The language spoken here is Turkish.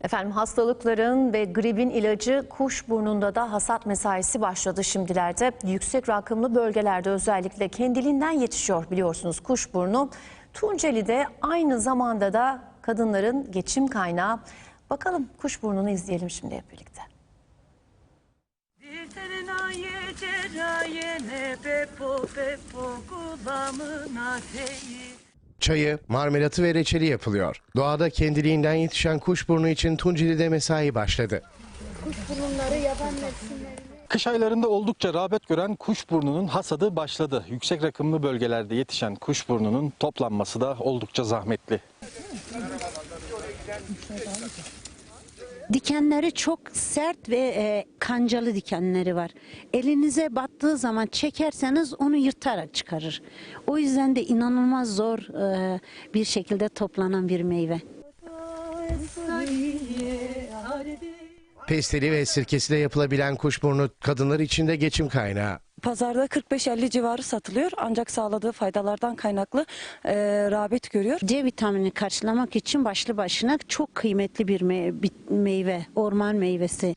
Efendim hastalıkların ve gribin ilacı Kuşburnu'nda da hasat mesaisi başladı şimdilerde. Yüksek rakımlı bölgelerde özellikle kendiliğinden yetişiyor biliyorsunuz Kuşburnu. Tunceli'de aynı zamanda da kadınların geçim kaynağı. Bakalım Kuşburnu'nu izleyelim şimdi hep birlikte. Dilterinaye Çayı, marmelatı ve reçeli yapılıyor. Doğada kendiliğinden yetişen kuşburnu için Tunceli'de mesai başladı. bulunları, yaban mevsimleri. Kış aylarında oldukça rağbet gören kuşburnunun hasadı başladı. Yüksek rakımlı bölgelerde yetişen kuşburnunun toplanması da oldukça zahmetli. Dikenleri çok sert ve e, kancalı dikenleri var. Elinize battığı zaman çekerseniz onu yırtarak çıkarır. O yüzden de inanılmaz zor e, bir şekilde toplanan bir meyve. Pestili ve sirkesiyle yapılabilen kuşburnu kadınlar için de geçim kaynağı. Pazarda 45-50 civarı satılıyor ancak sağladığı faydalardan kaynaklı e, rağbet görüyor. C vitamini karşılamak için başlı başına çok kıymetli bir me- meyve, orman meyvesi.